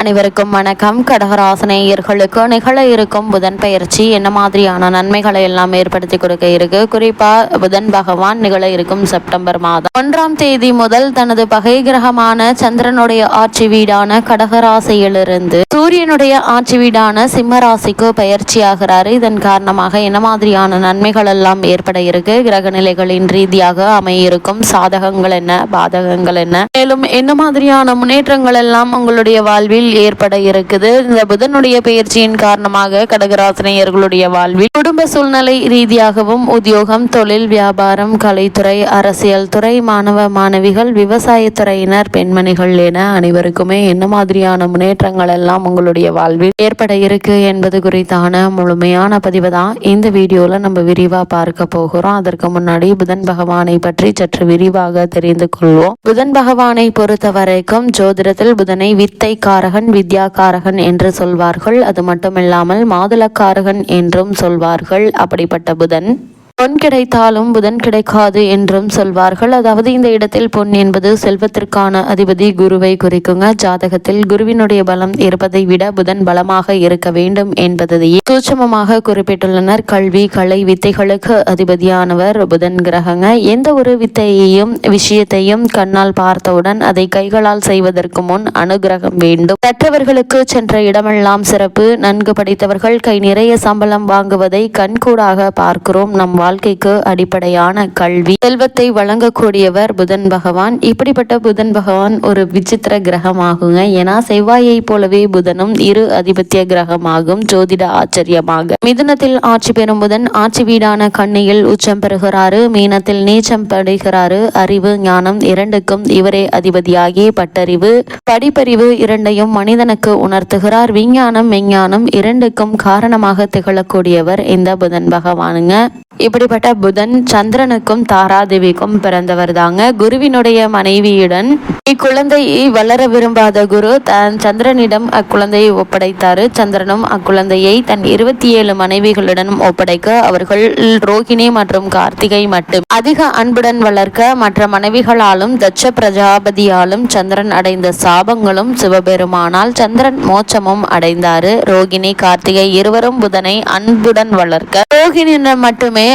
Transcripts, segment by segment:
அனைவருக்கும் வணக்கம். கடகராசனையர்களுக்கு நிகழ இருக்கும் புதன் பயிற்சி என்ன மாதிரியான நன்மைகளை எல்லாம் ஏற்படுத்தி கொடுக்க இருக்கு? குறிப்பா புதன் பகவான் நிகழ இருக்கும் செப்டம்பர் மாதம். ஒன்றாம் தேதி முதல் தனது பகை கிரகமான சந்திரனுடைய ஆட்சி வீடான கடகராசியிலிருந்து சூரியனுடைய ஆட்சி வீடான சிம்மராசிக்கு பயிற்சியாகிறாரு இதன் காரணமாக என்ன மாதிரியான நன்மைகள் எல்லாம் ஏற்பட இருக்கு? கிரக நிலைகளின் ரீதியாக அமையிருக்கும் சாதகங்கள் என்ன? பாதகங்கள் என்ன? மேலும் என்ன மாதிரியான முன்னேற்றங்கள் எல்லாம் உங்களுடைய வாழ்வில் ஏற்பட இருக்குது. இந்த புதனுடைய பயிற்சியின் காரணமாக கடகராசினியர்களுடைய வாழ்வில் குடும்ப சூழ்நிலை ரீதியாகவும் உத்தியோகம் தொழில் வியாபாரம் கலைத்துறை அரசியல் துறை மாணவ மாணவிகள் விவசாயத்துறையினர் பெண்மணிகள் என அனைவருக்குமே என்ன மாதிரியான முன்னேற்றங்கள் எல்லாம் உங்களுடைய வாழ்வில் ஏற்பட இருக்கு என்பது குறித்தான முழுமையான பதிவு தான். இந்த வீடியோல நம்ம விரிவா பார்க்க போகிறோம். அதற்கு முன்னாடி புதன் பகவானை பற்றி சற்று விரிவாக தெரிந்து கொள்வோம். புதன் பகவானை பொறுத்த வரைக்கும் ஜோதிடத்தில் புதனை வித்தை காரக காரகன் வித்யாகாரகன் என்று சொல்வார்கள். அது மட்டுமில்லாமல் மாதுளக்காரகன் என்றும் சொல்வார்கள். அப்படிப்பட்ட புதன். பொன் கிடைத்தாலும் புதன் கிடைக்காது என்றும் சொல்வார்கள். அதாவது இந்த இடத்தில் பொன் என்பது செல்வத்திற்கான அதிபதி குருவை குறிக்குங்க. ஜாதகத்தில் குருவினுடைய பலம் இருப்பதை விட புதன் பலமாக இருக்க வேண்டும் என்பதையே சூட்சமமாக குறிப்பிட்டுள்ளனர். கல்வி கலை வித்தைகளுக்கு அதிபதியானவர் புதன் கிரகங்க. எந்த ஒரு வித்தையையும் விஷயத்தையும் கண்ணால் பார்த்தவுடன் அதை கைகளால் செய்வதற்கு முன் அனுகிரகம் வேண்டும். கற்றவர்களுக்கு சென்ற இடமெல்லாம் சிறப்பு. நன்கு படித்தவர்கள் கை நிறைய சம்பளம் வாங்குவதை கண்கூடாக பார்க்கிறோம். நம் வாழ்க்கைக்கு அடிப்படையான கல்வி. செல்வத்தை வழங்கக்கூடியவர் புதன் பகவான். இப்படிப்பட்ட புதன் பகவான் ஒரு விசித்திர கிரகமாகுங்க. ஏன்னா செவ்வாயை போலவே புதனும் இரு அதிபத்திய கிரகமாகும். ஜோதிட ஆச்சரியமாக. மிதுனத்தில் ஆட்சி பெறும் புதன் ஆட்சி வீடான கண்ணியில் உச்சம் பெறுகிறாரு. மீனத்தில் நீச்சம் படுகிறாரு. அறிவு ஞானம் இரண்டுக்கும் இவரே அதிபதியாகி பட்டறிவு. படிப்பறிவு இரண்டையும் மனிதனுக்கு உணர்த்துகிறார். விஞ்ஞானம் மெஞ்ஞானம் இரண்டுக்கும் காரணமாக திகழக்கூடியவர் இந்த புதன் பகவானுங்க. இப்ப அப்படிப்பட்ட புதன் சந்திரனுக்கும் தாராதேவிக்கும் பிறந்தவர் தாங்க. குருவினுடைய மனைவியுடன் இக்குழந்தையை வளர விரும்பாத குரு தன் சந்திரனிடம் அக்குழந்தையை ஒப்படைத்தாரு. சந்திரனும் அக்குழந்தையை தன் இருபத்தி ஏழு மனைவிகளுடனும் ஒப்படைக்க அவர்கள் ரோகிணி மற்றும் கார்த்திகை மட்டும். அதிக அன்புடன் வளர்க்க மற்ற மனைவிகளாலும் தட்ச பிரஜாபதியாலும் சந்திரன் அடைந்த சாபங்களும் சிவபெருமானால் சந்திரன் மோட்சமும் அடைந்தாரு. ரோகிணி கார்த்திகை இருவரும் புதனை அன்புடன் வளர்க்க. ரோகிணியினர் மட்டுமே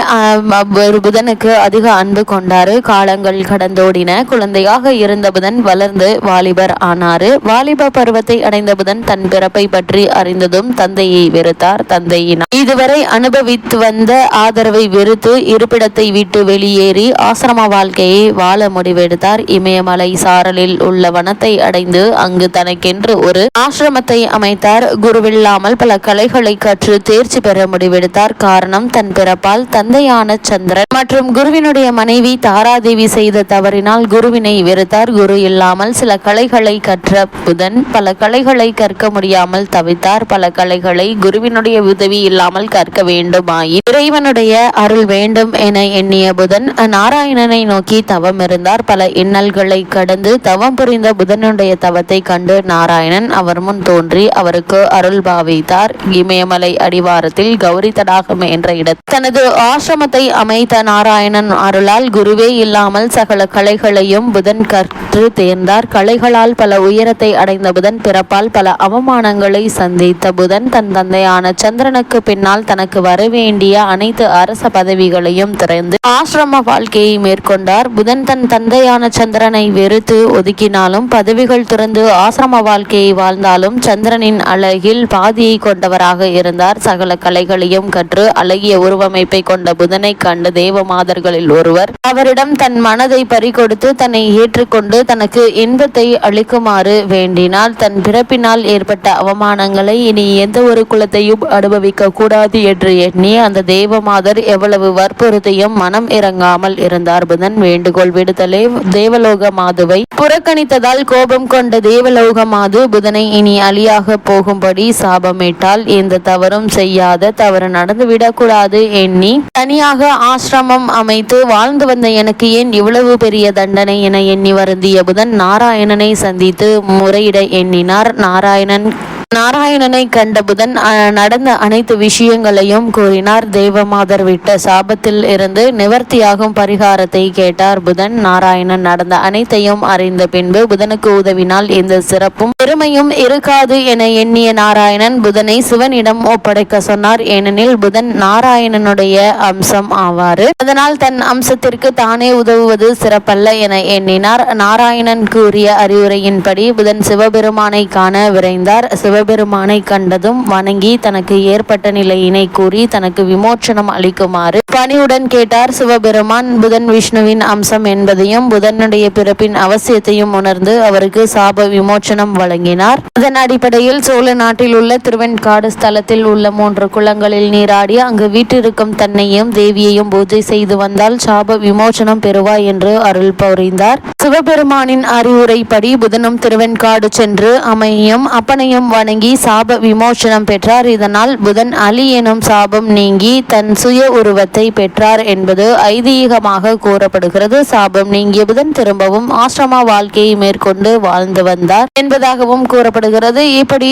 ஒரு புதனுக்கு அதிக அன்பு கொண்டாரு. காலங்கள் கடந்தோடின. குழந்தையாக இருந்த புதன் வளர்ந்து வாலிபர் ஆனாரு. வாலிப பருவத்தை அடைந்த புதன் தன் பிறப்பை பற்றி அறிந்ததும் தந்தையை வெறுத்தார். தந்தையினார் இதுவரை அனுபவித்து வந்த ஆதரவை வெறுத்து இருப்பிடத்தை விட்டு வெளியேறி ஆசிரம வாழ்க்கையை வாழ முடிவெடுத்தார். இமயமலை சாரலில் உள்ள வனத்தை அடைந்து அங்கு தனக்கென்று ஒரு ஆசிரமத்தை அமைத்தார். குருவில்லாமல் பல கலைகளை கற்று தேர்ச்சி பெற முடிவெடுத்தார். காரணம் தன் பிறப்பால் தந்தையான சந்திரன் மற்றும் குருவினுடைய மனைவி தாராதேவி செய்த தவறினால் குருவினை வெறுத்தார். குரு இல்லாமல் சில கலைகளை கற்ற புதன் பல கலைகளை கற்க முடியாமல் தவித்தார். பல கலைகளை குருவினுடைய உதவி இல்லாமல் கற்க வேண்டுமாயின். இறைவனுடைய அருள் வேண்டும் என எண்ணிய புதன் நாராயணனை நோக்கி தவம் இருந்தார். பல இன்னல்களை கடந்து தவம் புரிந்த புதனுடைய தவத்தை கண்டு நாராயணன் அவர் முன் தோன்றி அவருக்கு அருள் பாவித்தார். இமயமலை அடிவாரத்தில் கௌரி தடாகம் என்ற இடத்தில் தனது ஆசிரமத்தை அமைத்த நாராயணன் அருளால் குருவே இல்லாமல் சகல கலைகளையும் புதன் கற்று தேர்ந்தார். கலைகளால் பல உயரத்தை அடைந்த புதன் பிறப்பால் பல அவமானங்களை சந்தித்த புதன் தன் தந்தையான சந்திரனுக்கு பின்னால் தனக்கு வரவேண்டிய அனைத்து அரச பதவிகளையும் திறந்து ஆசிரம வாழ்க்கையை மேற்கொண்டார். புதன் தன் தந்தையான சந்திரனை வெறுத்து ஒதுக்கினாலும் பதவிகள் துறந்து ஆசிரம வாழ்க்கையை வாழ்ந்தாலும் சந்திரனின் அழகில் பாதியை கொண்டவராக இருந்தார். சகல கலைகளையும் கற்று அழகிய உருவமைப்பை கொண்ட புதனை கண்டு தேவ மாதர்களில் ஒருவர் அவரிடம் தன் மனதை பறிகொடுத்து தன்னை ஏற்றுக்கொண்டு தனக்கு இன்பத்தை அளிக்குமாறு வேண்டினார் தன் பிறப்பினால் ஏற்பட்ட அவமானங்களை இனி எந்த ஒரு குலத்தையும் அனுபவிக்க கூடாது என்று எண்ணி அந்த தேவமாதர் எவ்வளவு வற்புறுத்தியும் மனம் இறங்காமல் இருந்தார். புதன் வேண்டுகோள் விடுதலே தேவலோக மாதுவை புறக்கணித்ததால் கோபம் கொண்ட தேவலோக மாது புதனை இனி அழியாக போகும்படி சாபமிட்டால் எந்த தவறும் செய்யாத தவறு நடந்துவிடக்கூடாது எண்ணி தனியாக ஆசிரமம் அமைத்து வாழ்ந்து வந்த எனக்கு ஏன் இவ்வளவு பெரிய தண்டனை என எண்ணி வருந்திய புதன் நாராயணனை சந்தித்து முறையிட எண்ணினார். நாராயணன் நாராயணனை கண்ட புதன் நடந்த அனைத்து விஷயங்களையும் கூறினார். தேவமாதர் விட்ட சாபத்தில் இருந்து நிவர்த்தியாகும் பரிகாரத்தை கேட்டார் புதன். நாராயணன் நடந்த அனைத்தையும் அறிந்த பின்பு புதனுக்கு உதவினால் இந்த சிறப்பும் பெருமையும் இருக்காது என எண்ணிய நாராயணன் புதனை சிவனிடம் ஒப்படைக்க சொன்னார். ஏனெனில் புதன் நாராயணனுடைய அம்சம் ஆவாறு. அதனால் தன் அம்சத்திற்கு தானே உதவுவது சிறப்பல்ல என எண்ணினார். நாராயணன் கூறிய அறிவுரையின்படி புதன் சிவபெருமானை காண விரைந்தார். சிவபெருமானை கண்டதும் வணங்கி தனக்கு ஏற்பட்ட நிலையினை கூறி தனக்கு விமோச்சனம் அளிக்குமாறு பணியுடன் கேட்டார். சிவபெருமான் புதன் விஷ்ணுவின் அம்சம் என்பதையும் புதனுடைய பிறப்பின் அவசியத்தையும் உணர்ந்து அவருக்கு சாப விமோச்சனம் வழங்கினார். அதன் அடிப்படையில் சோழ நாட்டில் உள்ள திருவெண்காடு ஸ்தலத்தில் உள்ள மூன்று குளங்களில் நீராடி அங்கு வீட்டிருக்கும் தன்னையும் தேவியையும் பூஜை செய்து வந்தால் சாப விமோச்சனம் பெறுவாய் என்று அருள் புரிந்தார். சிவபெருமானின் அறிவுரைப்படி புதனும் திருவெண்காடு சென்று அமையும் அப்பனையும் வணங்கி சாப விமோச்சனம் பெற்றார். இதனால் புதன் அலி எனும் சாபம் நீங்கி தன் சுய உருவத்தை பெற்றார் என்பது ஐதீகமாக கூறப்படுகிறது. சாபம் நீங்கிய புதன் திரும்பவும் ஆசிரம வாழ்க்கையை மேற்கொண்டு வாழ்ந்து வந்தார் என்பதாகவும் கூறப்படுகிறது. இப்படி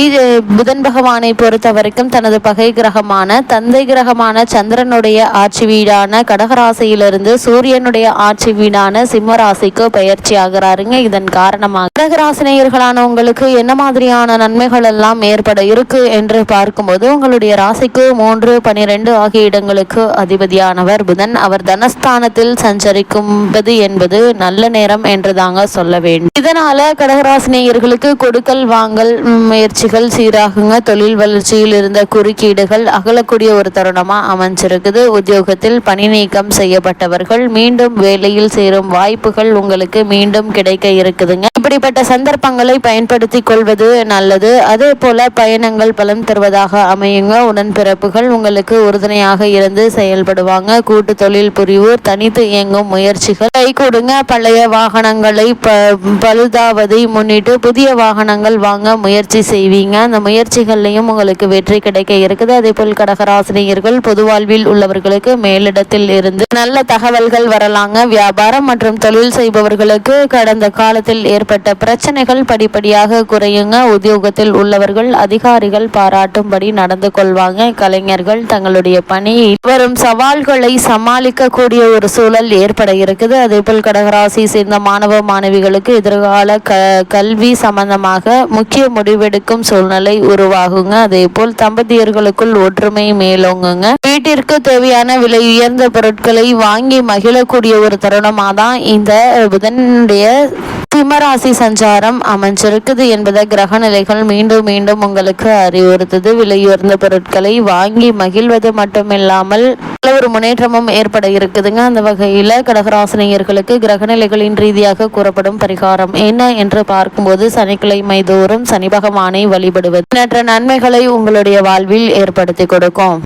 புதன் பகவானை பொறுத்தவரைக்கும் தனது பகை கிரகமான தந்தை கிரகமான சந்திரனுடைய ஆட்சி வீடான கடகராசியிலிருந்து சூரியனுடைய ஆட்சி வீடான சிம்மராசிக்கு பயிற்சி ஆகிறாருங்க இதன் காரணமாக கடகராசினியர்களான உங்களுக்கு என்ன மாதிரியான நன்மைகள் எல்லாம் ஏற்பட இருக்கு என்று பார்க்கும்போது உங்களுடைய ராசிக்கு மூன்று பனிரெண்டு ஆகிய இடங்களுக்கு அதிபதியானவர் புதன். அவர் தனஸ்தானத்தில் சஞ்சரிக்கும்பது என்பது நல்ல நேரம் என்று தாங்க சொல்ல வேண்டும். இதனால கடகராசினியர்களுக்கு கொடுக்கல் வாங்கல் முயற்சிகள் சீராகுங்க. தொழில் வளர்ச்சியில் இருந்த குறுக்கீடுகள் அகலக்கூடிய ஒரு தருணமா அமைஞ்சிருக்குது. உத்தியோகத்தில் பணி நீக்கம் செய்யப்பட்டவர்கள் மீண்டும் வேலையில் சேரும் வாய்ப்புகள் உங்களுக்கு மீண்டும் கிடைக்க இருக்குதுங்க. இப்படிப்பட்ட சந்தர்ப்பங்களை பயன்படுத்திக் கொள்வது நல்லது. அதே போல பயணங்கள் பலன் தருவதாக அமையுங்க. உடன்பிறப்புகள் உங்களுக்கு உறுதுணையாக இருந்து செயல்படுவாங்க. கூட்டு தொழில் புரிவு தனித்து இயங்கும் முயற்சிகள் கை கொடுங்க. பழைய வாகனங்களை ப பழுதாவதை முன்னிட்டு புதிய வாகனங்கள் வாங்க முயற்சி செய்வீங்க. அந்த முயற்சிகள்லையும் உங்களுக்கு வெற்றி கிடைக்க இருக்குது. அதே போல் கடகராசினியர்கள் பொது வாழ்வில் உள்ளவர்களுக்கு மேலிடத்தில் இருந்து நல்ல தகவல்கள் வரலாங்க. வியாபாரம் மற்றும் தொழில் செய்பவர்களுக்கு கடந்த காலத்தில் ஏற்பட்ட பிரச்சனைகள் படிப்படியாக குறையுங்க. உத்தியோகத்தில் உள்ளவர்கள் அதிகாரிகள் பாராட்டும்படி நடந்து கொள்வாங்க. கலைஞர்கள் தங்களுடைய பணி வரும் சவால்களை சமாளிக்க கூடிய ஒரு சூழல் ஏற்பட இருக்குது. அதே போல் கடகராசி சேர்ந்த மாணவ மாணவிகளுக்கு எதிர்கால க கல்வி சம்பந்தமாக முக்கிய முடிவெடுக்கும் சூழ்நிலை உருவாகுங்க. அதே போல் தம்பதியர்களுக்குள் ஒற்றுமை மேலோங்குங்க. வீட்டிற்கு தேவையான விலை உயர்ந்த பொருட்களை வாங்கி மகிழக்கூடிய ஒரு தருணமாக தான் இந்த புதனுடைய சிம்மராசி சஞ்சாரம் அமைஞ்சிருக்குது என்பதை கிரக நிலைகள் மீண்டும் மீண்டும் உங்களுக்கு அறிவுறுத்துது. விலையுயர்ந்த பொருட்களை வாங்கி மகிழ்வது மட்டுமில்லாமல் ஒரு முன்னேற்றமும் ஏற்பட இருக்குதுங்க. அந்த வகையில் கடகராசினியர்களுக்கு கிரகநிலைகளின் ரீதியாக கூறப்படும் பரிகாரம் என்ன என்று பார்க்கும்போது சனிக்கிழமை தோறும் சனி பகவானை வழிபடுவது. நன்மைகளை உங்களுடைய வாழ்வில் ஏற்படுத்தி கொடுக்கும்.